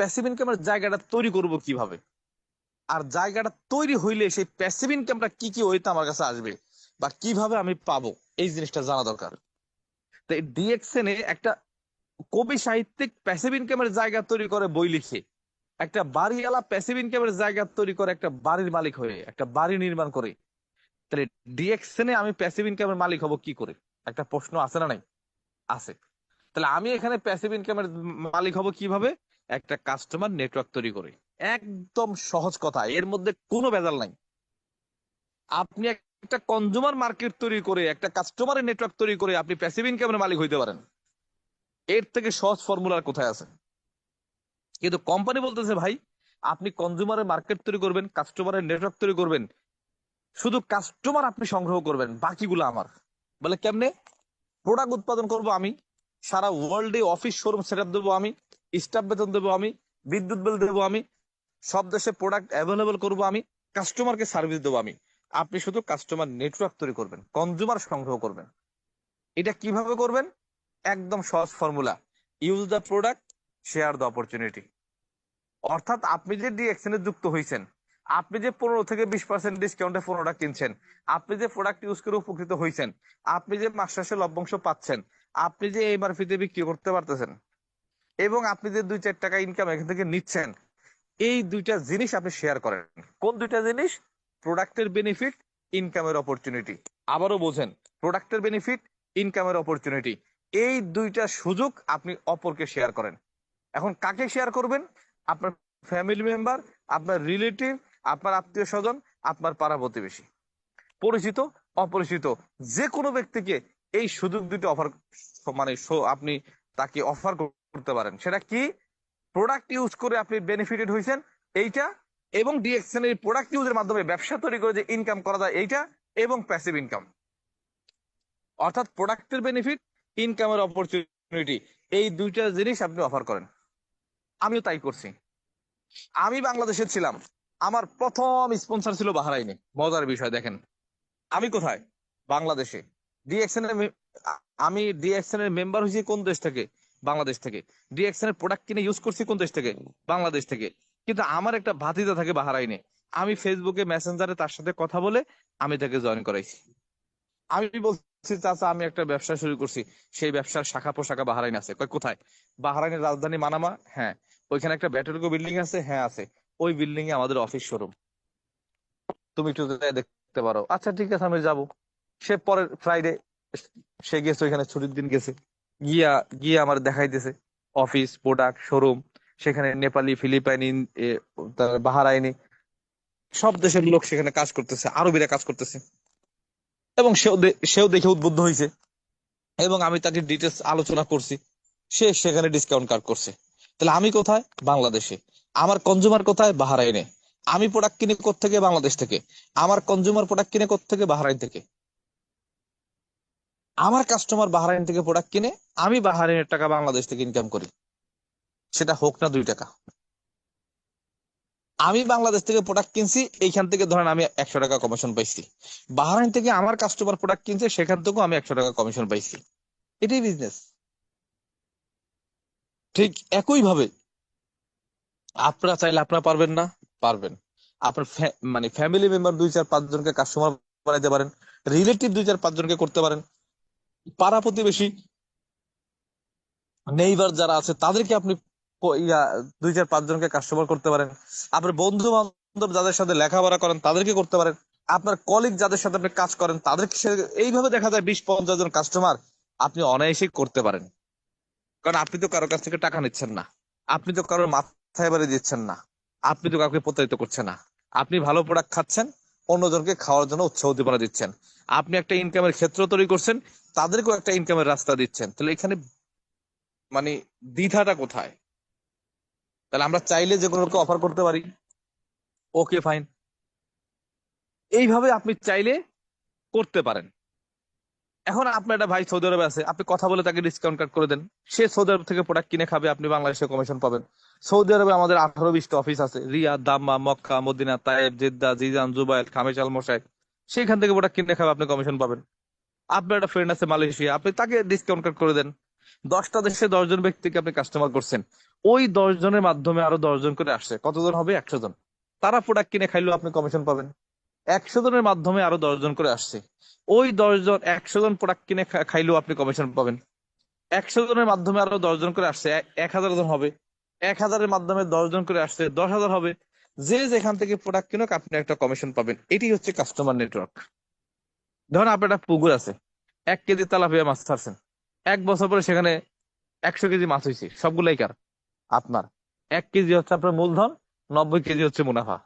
Passive ইনকামের জায়গাটা তৈরি করব কীভাবে? আর জায়গাটা তৈরি হইলে সেই প্যাসিভ ইনকামটা কি কি হইতে আমার কাছে আসবে বা কীভাবে আমি পাবো? এই জিনিসটা জানা দরকার। তো ডিএক্সএন এ একটা কবি সাহিত্যিক প্যাসিভ ইনকামের জায়গা তৈরি করে বই লিখে। একটা বাড়িওয়ালা প্যাসিভ ইনকামের জায়গা তৈরি করে একটা বাড়ির মালিক হয়ে, একটা বাড়ি নির্মাণ করে। তাহলে ডিএক্সএন আমি প্যাসিভ ইনকামের মালিক হব কি করে? একটা প্রশ্ন আছে না নাই? আছে। তাহলে আমি এখানে প্যাসিভ ইনকামের মালিক হব কীভাবে? একটা কাস্টমার নেটওয়ার্ক তৈরি করে। একদম সহজ কথা, এর মধ্যে কোনো ভেজাল নাই। আপনি একটা কনজুমার মার্কেট তৈরি করে, একটা কাস্টমারের নেটওয়ার্ক তৈরি করে আপনি প্যাসিভ ইনকামের মালিক হইতে পারেন। এর থেকে সহজ ফর্মুলার কোথায় আছে? কিন্তু কোম্পানি বলতেছে, ভাই, আপনি কনজুমারের মার্কেট তৈরি করবেন কাস্টমারের নেটওয়ার্ক তৈরি করবেন। শুধু কাস্টমার আপনি সংগ্রহ করবেন, বাকিগুলো আমার। বলে কেমনে? প্রোডাক্ট উৎপাদন করব আমি, সারা ওয়ার্ল্ডে অফিস শোরুম সেট দেবো আমি স্টাফ বেতন দেবো আমি, বিদ্যুৎ বিল দেবো আমি, সব দেশে প্রোডাক্ট অ্যাভেলেবল করব আমি কাস্টমারকে সার্ভিস দেবো আমি। আপনি শুধু কাস্টমার নেটওয়ার্ক তৈরি করবেন কনজুমার সংগ্রহ করবেন। এটা কীভাবে করবেন? একদম সহজ formula use the product share the opportunity অর্থাৎ আপনি যে ডিএক্সএন এ যুক্ত হয়েছেন আপনি যে পনেরো থেকে বিশ পার্সেন্ট ডিসকাউন্টে পনেরোটা কিনছেন, আপনি যে প্রোডাক্ট ইউজ করে উপকৃত হয়েছেন আপনি যে মাস লভ্যাংশ পাচ্ছেন, আপনি যে এমআরপিতে বিক্রি করতে পারতেছেন এবং আপনি যে দুই চার টাকা ইনকাম এখান থেকে নিচ্ছেন, এই দুইটা জিনিস আপনি শেয়ার করেন। কোন দুইটা জিনিস? প্রোডাক্টের বেনিফিট ইনকামের অপরচুনিটি আবারও বোঝেন প্রোডাক্টের বেনিফিট ইনকামের অপরচুনিটি এই দুইটা সুযোগ আপনি অপরকে শেয়ার করেন। এখন কাকে শেয়ার করবেন? আপনার ফ্যামিলি মেম্বার আপনার রিলেটিভ আপনার আত্মীয় স্বজন, আপনার পাড়া প্রতিবেশী। পরিচিত, অপরিচিত যে কোনো ব্যক্তিকে এই সুযোগ দুটো অফার মানে আপনি তাকে অফার করতে পারেন। সেটা কি? প্রোডাক্ট ইউজ করে আপনি বেনিফিটেড হয়েছেন, এইটা। এবং ডিএক্সএন এর প্রোডাক্ট ইউজের মাধ্যমে ব্যবসা তৈরি করে যে ইনকাম করা যায় এইটা এবং প্যাসিভ ইনকাম অর্থাৎ প্রোডাক্টের বেনিফিট ইনকামের অপরচুনিটি এই দুইটা জিনিস আপনি অফার করেন। আমিও তাই করছি। আমি বাংলাদেশে ছিলাম। আমার প্রথম স্পন্সর ছিল বাহারাইনে। মজার বিষয়, দেখেন। আমি কোথায়? বাংলাদেশে। ডিএক্সএন আমি ডিএক্সএন এর মেম্বার হয়েছি কোন দেশ থেকে? বাংলাদেশ থেকে। ডিএক্সএন এর প্রোডাক্ট কিনে ইউজ করছি কোন দেশ থেকে? বাংলাদেশ থেকে। কিন্তু আমার একটা ভাতিজা থাকে বাহারাইনে। আমি ফেসবুকে মেসেঞ্জারে তার সাথে কথা বলে আমি তাকে জয়েন করাইছি। আমি বলছি, চাচা, আমি একটা ব্যবসা শুরু করছি। সেই ব্যবসার শাখা পোশাখা বাহারাইন আছে। কোথায়? বাহারাইনের রাজধানী মানামা। হ্যাঁ। ওইখানে একটা ব্যাটারিকো বিল্ডিং আছে? হ্যাঁ আছে। ওই বিল্ডিং এ আমাদের অফিস শোরুম তুমি একটু দেখতে পারো। আচ্ছা ঠিক আছে, আমি যাব। সে পরের ফ্রাইডে সে গেছে, ওইখানে ছুটির দিন গেছে। গিয়া, গিয়ে আমার দেখাইতেছে। অফিস প্রোডাক্ট শোরুম, সেখানে নেপালি, ফিলিপাইনি বাহারাইনি। সব দেশের লোক সেখানে কাজ করতেছে, আরবিরা কাজ করতেছে। এবং সেও সেও দেখে উদ্বুদ্ধ হয়েছে এবং আমি তাকে ডিটেলস আলোচনা করছি। সে সেখানে ডিসকাউন্ট কার্ড করছে। তাহলে আমি কোথায়? বাংলাদেশে। আমার কনজুমার কোথায়? বাহারাইনে। আমি প্রোডাক্ট কিনে থেকে বাংলাদেশ থেকে। আমার কনজুমার প্রোডাক্ট কিনে থেকে বাহারাইন থেকে। আমার কাস্টমার বাহারাইন থেকে প্রোডাক্ট কিনে, আমি বাহারাইনের টাকা বাংলাদেশ থেকে ইনকাম করি। সেটা হোক না দুই টাকা। আমি বাংলাদেশ থেকে প্রোডাক্ট কিনছি, এইখান থেকে ধরেন আমি একশো টাকা কমিশন পাইছি। বাহারাইন থেকে আমার কাস্টমার প্রোডাক্ট কিনছে, সেখান থেকেও আমি একশো টাকা কমিশন পাইছি। এটাই বিজনেস ঠিক একই ভাবে আপনারা চাইলে আপনারা পারবেন না, পারবেন। আপনার মানে ফ্যামিলি মেম্বার দুই চার পাঁচ জনকে কাস্টমার বানাইতে পারেন রিলেটিভ দুই চার পাঁচ জনকে করতে পারেন। পাড়া প্রতিবেশী নেইবার যারা আছে, তাদেরকে আপনি দুই চার পাঁচ জনকে কাস্টমার করতে পারেন। আপনার বন্ধু বান্ধব যাদের সাথে লেখাপড়া করেন, তাদেরকে করতে পারেন। আপনার কলিগ যাদের সাথে আপনি কাজ করেন, তাদেরকে এইভাবে দেখা যায় বিশ পঞ্চাশ জন কাস্টমার আপনি অনায়াসেই করতে পারেন। কারণ আপনি তো কারোর কাছ থেকে টাকা নিচ্ছেন না। আপনি তো কারোর মাথায় বাড়ি দিচ্ছেন না। আপনি তো কাউকে প্রতারিত করছেন না। আপনি ভালো প্রোডাক্ট খাচ্ছেন, অন্যজনকে খাওয়ার জন্য উৎসাহ দিচ্ছেন। আপনি একটা ইনকামের ক্ষেত্র তৈরি করছেন তাদেরকেও একটা ইনকামের রাস্তা দিচ্ছেন। তাহলে এখানে মানে দ্বিধাটা কোথায়? তাহলে আমরা চাইলে যে কোনো অফার করতে পারি। ওকে ফাইন এইভাবে আপনি চাইলে করতে পারেন। এখন আপনার একটা ভাই সৌদি আরবে আছে। আপনি কথা বলে তাকে ডিসকাউন্ট কার্ড করে দেন। সে সৌদি আরব থেকে প্রোডাক্ট কিনে খাবে, আপনি বাংলাদেশে কমিশন পাবেন। সৌদি আরবে আমাদের আঠারো বিশটা অফিস আছে। Riyadh, Dammam, Mecca, Medina, Taif, Jeddah, Jizan Jubail Khamis Al Mushait সেখান থেকে প্রোডাক্ট কিনে খাবে, আপনি কমিশন পাবেন। আপনার একটা ফ্রেন্ড আছে মালয়েশিয়া, আপনি তাকে ডিসকাউন্ট কার্ড করে দেন। দশটা দেশে দশজন ব্যক্তিকে আপনি কাস্টমার করছেন। ওই দশ জনের মাধ্যমে আরও দশ জন করে আসছে। কতজন হবে? একশো জন। তারা প্রোডাক্ট কিনে খাইলেও আপনি কমিশন পাবেন। একশো জনের মাধ্যমে আরও দশ জন করে আসছে। ওই দশ জন একশো জন প্রোডাক্ট কিনে খাইলেও আপনি কমিশন পাবেন। একশো জনের মাধ্যমে আরও দশ জন করে আসছে। এক হাজার জন হবে। এক হাজারের মাধ্যমে দশ জন করে আসছে। দশ হাজার হবে। যে যেখান থেকে প্রোডাক্ট কিনুক, আপনি একটা কমিশন পাবেন। এটি হচ্ছে কাস্টমার নেটওয়ার্ক ধরুন আপনার একটা পুকুর আছে, এক কেজি তেলাপিয়া মাছ ছাড়ছেন। এক বছর পরে সেখানে একশো কেজি মাছ হয়েছে সবগুলাই কার? আপনার। এক কেজি হচ্ছে আপনার মূলধন, নব্বই কেজি হচ্ছে মুনাফা।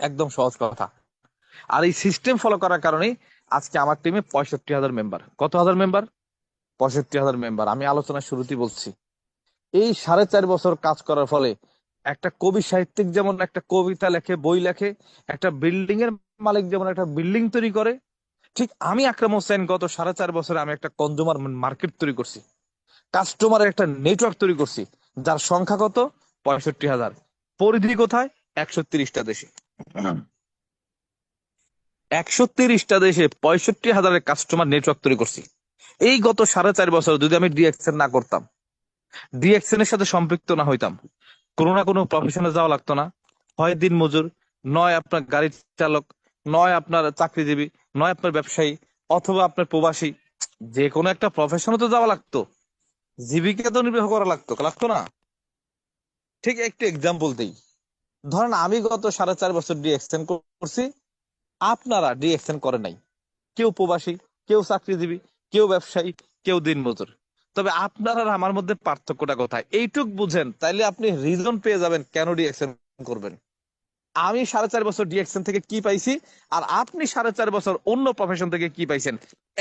একদম সহজ কথা। আর এই সিস্টেম ফলো করার কারণেই আজকে আমার টিমে পঁয়ষট্টি হাজার মেম্বার কত হাজার মেম্বার পঁয়ষট্টি হাজার মেম্বার আমি আলোচনার শুরুতেই বলছি। এই সাড়ে চার বছর কাজ করার ফলে একটা কবি সাহিত্যিক যেমন একটা কবিতা লেখে, বই লেখে, একটা বিল্ডিং এর মালিক যেমন একটা বিল্ডিং তৈরি করে ঠিক আমি আকরাম হোসেন গত সাড়ে চার বছরে আমি একটা কনজুমার মার্কেট তৈরি করছি। কাস্টমারের একটা নেটওয়ার্ক তৈরি করছি যার সংখ্যা কত? পঁয়ষট্টি হাজার। পরিধি কোথায়? একশো তিরিশটা দেশে। একশো তিরিশটা দেশে পঁয়ষট্টি হাজারের কাস্টমার নেটওয়ার্ক তৈরি করছি। এই গত সাড়ে চার বছর যদি আমি ডিএক্সএন না করতাম ডিএক্সএন এর সাথে সম্পৃক্ত না হইতাম কোনো না কোনো প্রফেশনে যাওয়া লাগতো না। হয় দিন মজুর নয় আপনার গাড়ি চালক নয় আপনার চাকরিজীবী নয় আপনার ব্যবসায়ী অথবা আপনার প্রবাসী, যে কোনো একটা প্রফেশনে তো যাওয়া লাগতো। জীবিকা তো নির্বাহ করা লাগতো লাগতো না। ঠিক একটু এক্সাম্পল দিই। ধরেন আমি গত সাড়ে চার বছর ডিএক্সএন করছি, আপনারা ডিএক্সএন করে নাই। কেউ প্রবাসী, কেউ চাকরিজীবী, কেউ ব্যবসায়ী, কেউ দিনমজুর। তবে আপনার আমার মধ্যে পার্থক্যটা কোথায়? এইটুক বুঝেন, তাইলে আপনি রিজন পেয়ে যাবেন কেন ডিএক্সএন করবেন। আমি সাড়ে চার বছর ডিএক্সএন থেকে কি পাইছি? আর আপনি সাড়ে চার বছর অন্য প্রফেশন থেকে কি পাইছেন?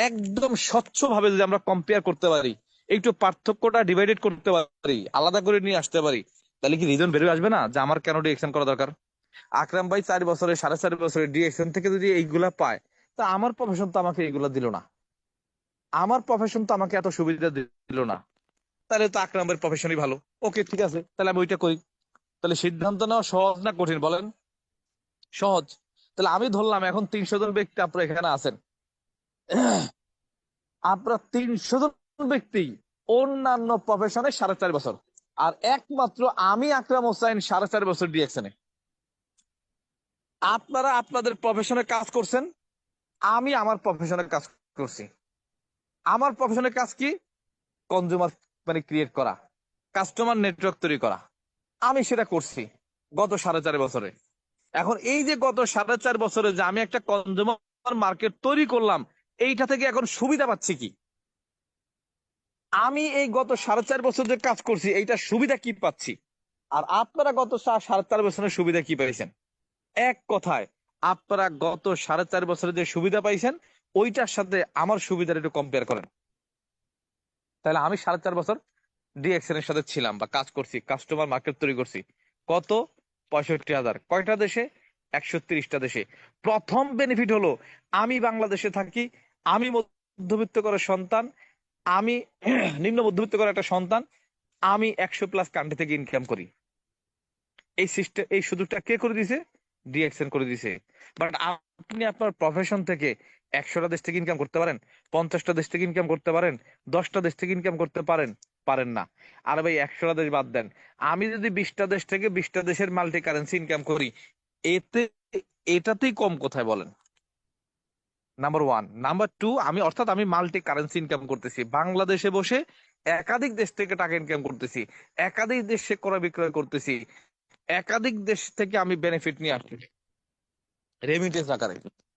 একদম স্বচ্ছ ভাবে যদি আমরা কম্পেয়ার করতে পারি, একটু পার্থক্যটা ডিভাইডেড করতে পারি, আলাদা করে নিয়ে আসতে পারি, তাহলে কি রিজন বেরোয় আসবে না? যে আমার কেন ডিএক্সএন করা দরকার? আকরাম ভাই চার বছরে, সাড়ে চার বছরে ডিএক্সএন থেকে যদি এইগুলা পায়, তা আমার প্রফেশন তো আমাকে এইগুলা দিল না। আমার প্রফেশন তো আমাকে এত সুবিধা দিল না। তাহলে তো আকরাম ভাইয়ের প্রফেশনই ভালো। ওকে, ঠিক আছে, তাহলে আমি ওইটা করি। তাহলে সিদ্ধান্ত নেওয়া সহজ না কঠিন বলেন? সহজ। তাহলে আমি ধরলাম এখন তিনশো জন ব্যক্তি আপনার এখানে আছেন। আপনারা তিনশো জন ব্যক্তি অন্যান্য প্রফেশনে সাড়ে চার বছর। আর একমাত্র আমি, আকরাম হোসাইন সাড়ে চার বছর ডিএক্সনে আপনারা আপনাদের প্রফেশনে কাজ করছেন। আমি আমার প্রফেশনে কাজ করছি। আমার প্রফেশনের কাজ কি? কনজিউমার মানে ক্রিয়েট করা। কাস্টমার নেটওয়ার্ক তৈরি করা। আমি সেটা করছি গত সাড়ে চার বছরে। এখন এই যে গত সাড়ে চার বছরে যে আমি একটা কনজিউমার মার্কেট তৈরি করলাম, এইটা থেকে এখন সুবিধা পাচ্ছি কি? আমি এই গত সাড়ে চার বছর যে কাজ করছি, এইটা সুবিধা কি পাচ্ছি? আর আপনারা গত সাড়ে চার বছরের সুবিধা কি পাইছেন? এক কথায়, আপনারা গত সাড়ে চার বছরে যে সুবিধা পাইছেন, ওইটার সাথে আমার সুবিধার একটু কম্পেয়ার করেন। তাহলে আমি সাড়ে চার বছর ডিএক্সএন এর সাথে ছিলাম বা কাজ করছি কাস্টমার মার্কেট তৈরি করছি। কত? পঁয়ষট্টি হাজার। কয়টা দেশে? একশো তিরিশটা দেশে। প্রথম বেনিফিট হলো, আমি বাংলাদেশে থাকি, আমি মধ্যবিত্ত করে সন্তান, আমি নিম্ন মধ্যবিত্ত করে একটা সন্তান, আমি একশো প্লাস কান্ট্রি থেকে ইনকাম করি। এই সিস্টেম এই সুযোগটা কে করে দিছে? ডিএক্সএন করে দিছে। বাট আপনি আপনার প্রফেশন থেকে একশোটা দেশ থেকে ইনকাম করতে পারেন, পঞ্চাশটা দেশ থেকে ইনকাম করতে পারেন, দশটা দেশ থেকে ইনকাম করতে পারেন। পারেন না। আর ভাই, একশোটা দেশ বাদ দেন। আমি যদি বিশটা দেশ থেকে বিশটা দেশের মাল্টি কারেন্সি ইনকাম করি, এতে, এটাতেই কম কোথায় বলেন? নাম্বার ওয়ান নাম্বার টু আমি, অর্থাৎ আমি মাল্টি কারেন্সি ইনকাম করতেছি। বাংলাদেশে বসে একাধিক দেশ থেকে টাকা ইনকাম করতেছি। একাধিক দেশে ক্রয় বিক্রয় করতেছি। একাধিক দেশ থেকে আমি বেনিফিট নিয়ে আসছি রেমিটেন্স আকারে।